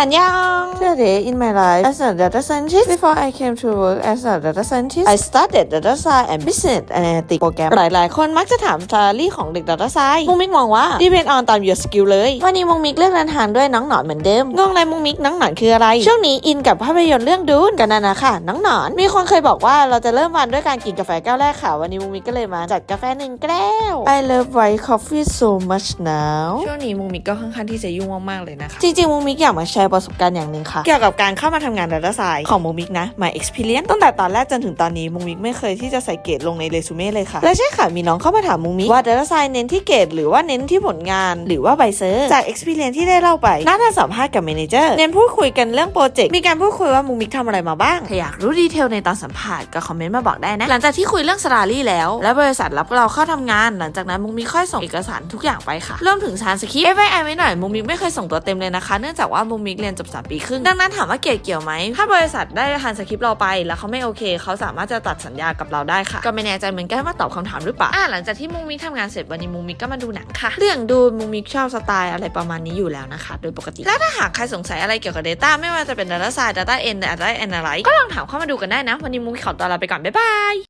อันยัง Today in my life as a data scientist before I came to work as a data scientist I studied data science and business analytics program หลาย ๆ คนมักจะถาม salary ของเด็ก data science มุงมิกมองว่า depend on ตาม your skill เลย วันนี้มุงมิกเลือกเดินทางด้วยน้องหนอนเหมือนเดิมงงเลยมุงมิกน้องหนอนคืออะไร ช่วงนี้อินกับภาพยนตร์เรื่องดูนกันนะนะค่ะ น้องหนอน มีคนเคยบอกว่าเราจะเริ่มวันด้วยการกินกาแฟแก้วแรกค่ะ วันนี้มุงมิกก็เลยมาจัดกาแฟหนึ่งแก้ว I love white coffee so much now ช่วงนี้มุงมิกก็ค่อนข้างที่จะยุ่งมาก ๆ เลยนะคะ จริง ๆ มุงมิกอยากมาแชร์ประสบการณ์อย่างหนึ่งค่ะ เกี่ยวกับการเข้ามาทำงาน Data Science ของมุงมิกนะ My experience ตั้งแต่ตอนแรกจนถึงตอนนี้มุงมิกไม่เคยที่จะใส่เกรดลงในเรซูเม่เลยค่ะ และใช่ค่ะ มีน้องเข้ามาถามมุงมิกว่า Data Science เน้นที่เกรดหรือว่าเน้นที่ผลงานหรือว่าใบเซอร์จาก experience ที่ได้เล่าไปน่าจะสัมภาษณ์กับ manager เน้นพูดคุยกันเรื่องโปรเจกต์มีการพูดคุยว่ามุงมิกทำอะไรมาบ้างถ้าอยากรู้ดีเทลในตอนสัมภาษณ์ก็คอมเมนต์มาบอกได้นะหลังจากที่คุยเรื่องสตารี่แล้ว และบริษัทรับเราเข้าทำงาน หลังจากนั้นมุงมิกค่อยส่งเอกสารทุกอย่างไปค่ะรวมถึงชานสคริปต์ FYI ไว้หน่อยมุงมิกไม่เคยส่งตัวเต็มเลยนะคะ เนื่องจากว่ามุงมิกเรียนจบ 3 ปีครึ่ง ดังนั้นถามว่าเกรดเกี่ยวไหม ถ้าบริษัทได้ทันสคริปต์เราไป แล้วเขาไม่โอเค เขาสามารถจะตัดสัญญากับเราได้ค่ะ ก็ไม่แน่ใจเหมือนกันว่าตอบคำถามหรือเปล่าอ่าหลังจากที่มุงมิกทำงานเสร็จวันนี้มุงมิกก็มาดูหนังค่ะ เรื่องดูมุงมิกชอบสไตล์อะไรประมาณนี้อยู่แล้วนะคะ โดยปกติ แล้วถ้าหากใครสงสัยอะไรเกี่ยวกับ Data ไม่ว่าจะเป็น Data Science Data N Data Analytics ก็ลองถามเข้ามาดูกันได้นะ วันนี้มุงมิกขอตัวลาไปก่อนบ๊ายบาย